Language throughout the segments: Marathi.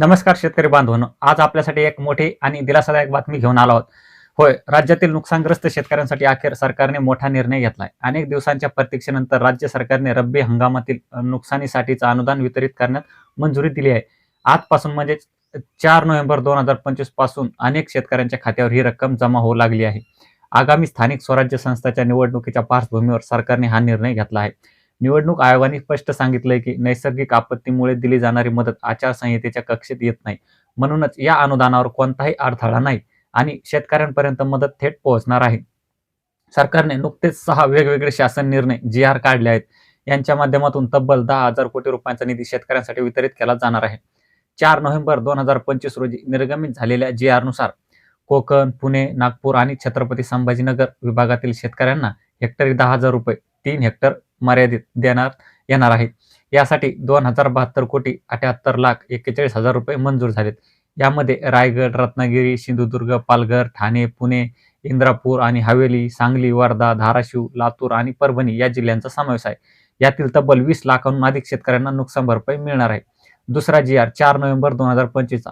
नमस्कार शेतकरी बांधवांनो. आज आपल्यासाठी एक मोठी आणि दिलासादायक बातमी घेऊन आलो आहोत. होय राज्यातील नुकसानग्रस्त शेतकऱ्यांसाठी अखेर सरकारने मोठा निर्णय घेतलाय. अनेक दिवसांच्या प्रतीक्षेनंतर राज्य सरकारने रब्बी हंगामातील नुकसानीसाठीचं अनुदान वितरित करण्यात मंजुरी दिली आहे. आजपासून म्हणजे चार नोव्हेंबर दोन हजार पंचवीसपासून अनेक शेतकऱ्यांच्या खात्यावर ही रक्कम जमा होऊ लागली आहे. आगामी स्थानिक स्वराज्य संस्थेच्या निवडणुकीच्या पार्श्वभूमीवर सरकारने हा निर्णय घेतला आहे. निवडणूक आयोगाने स्पष्ट सांगितलंय की नैसर्गिक आपत्तीमुळे दिली जाणारी मदत आचारसंहितेच्या कक्षेत येत नाही. म्हणूनच या अनुदानावर कोणताही अडथळा नाही आणि शेतकऱ्यांपर्यंत मदत थेट पोहोचणार आहे. सरकारने नुकतेच सहा वेगवेगळे शासन निर्णय जी आर काढले आहेत. यांच्या माध्यमातून तब्बल दहा हजार कोटी रुपयांचा निधी शेतकऱ्यांसाठी वितरित केला जाणार आहे. चार नोव्हेंबर दोन हजार पंचवीस रोजी निर्गमित झालेल्या जी आरनुसार कोकण पुणे नागपूर आणि छत्रपती संभाजीनगर विभागातील शेतकऱ्यांना हेक्टरी दहा हजार रुपये तीन हेक्टर मर्यादित देण्यात येणार आहे. यासाठी दोन हजार बहात्तर कोटी अठ्याहत्तर लाख एक्केचाळीस हजार रुपये मंजूर झालेत. यामध्ये रायगड रत्नागिरी सिंधुदुर्ग पालघर ठाणे पुणे इंद्रापूर आणि हवेली सांगली वर्धा धाराशिव लातूर आणि परभणी या जिल्ह्यांचा समावेश आहे. यातील तब्बल वीस लाखांहून अधिक शेतकऱ्यांना नुकसान भरपाई मिळणार आहे. दुसरा जी आर चार नोव्हेंबर दोन हजार पंचवीसचा.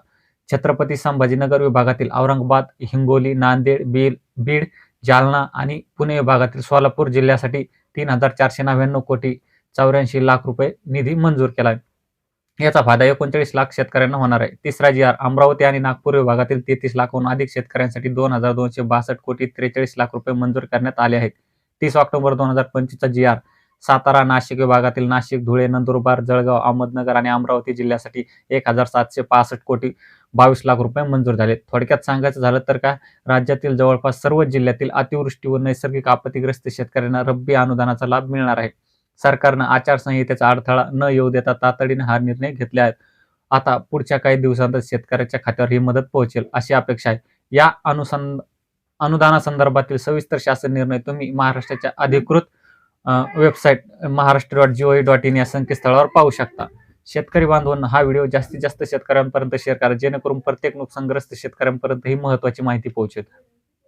छत्रपती संभाजीनगर विभागातील औरंगाबाद हिंगोली नांदेड बीड बीड जालना आणि पुणे विभागातील सोलापूर जिल्ह्यासाठी तीन हजार चारशे नव्याण्णव कोटी चौऱ्याऐंशी लाख रुपये निधी मंजूर केला आहे याचा फायदा एकोणचाळीस लाख शेतकऱ्यांना होणार आहे. तिसरा जी आर अमरावती आणि नागपूर विभागातील तेहतीस लाखहून अधिक शेतकऱ्यांसाठी दोन हजार दोनशे बासष्ट कोटी त्रेचाळीस लाख रुपये मंजूर करण्यात आले आहेत. तीस ऑक्टोबर दोन हजार पंचवीसचा जी आर सातारा नाशिक विभागातील नाशिक धुळे नंदुरबार जळगाव अहमदनगर आणि अमरावती जिल्ह्यासाठी एक हजार सातशे पासष्ट कोटी बावीस लाख रुपये मंजूर झाले. थोडक्यात सांगायचं झालं तर का राज्यातील जवळपास सर्व जिल्ह्यातील अतिवृष्टी व नैसर्गिक आपत्तीग्रस्त शेतकऱ्यांना रब्बी अनुदानाचा लाभ मिळणार आहे. सरकारनं आचारसंहितेचा अडथळा न येऊ देता तातडीने हा निर्णय घेतले आहेत आता पुढच्या काही दिवसांतच शेतकऱ्याच्या खात्यावर ही मदत पोहोचेल अशी अपेक्षा आहे. या अनुसं अनुदानासंदर्भातील सविस्तर शासन निर्णय तुम्ही महाराष्ट्राच्या अधिकृत website Maharashtra dot G O dot in या संकेतस्थळावर पाहू शकता. शेतकरी बांधवांना हा व्हिडिओ जास्तीत जास्त शेतकऱ्यांपर्यंत शेअर करा जेणेकरून प्रत्येक नुकसानग्रस्त शेतकऱ्यांपर्यंत ही महत्वाची माहिती पोहोचेल.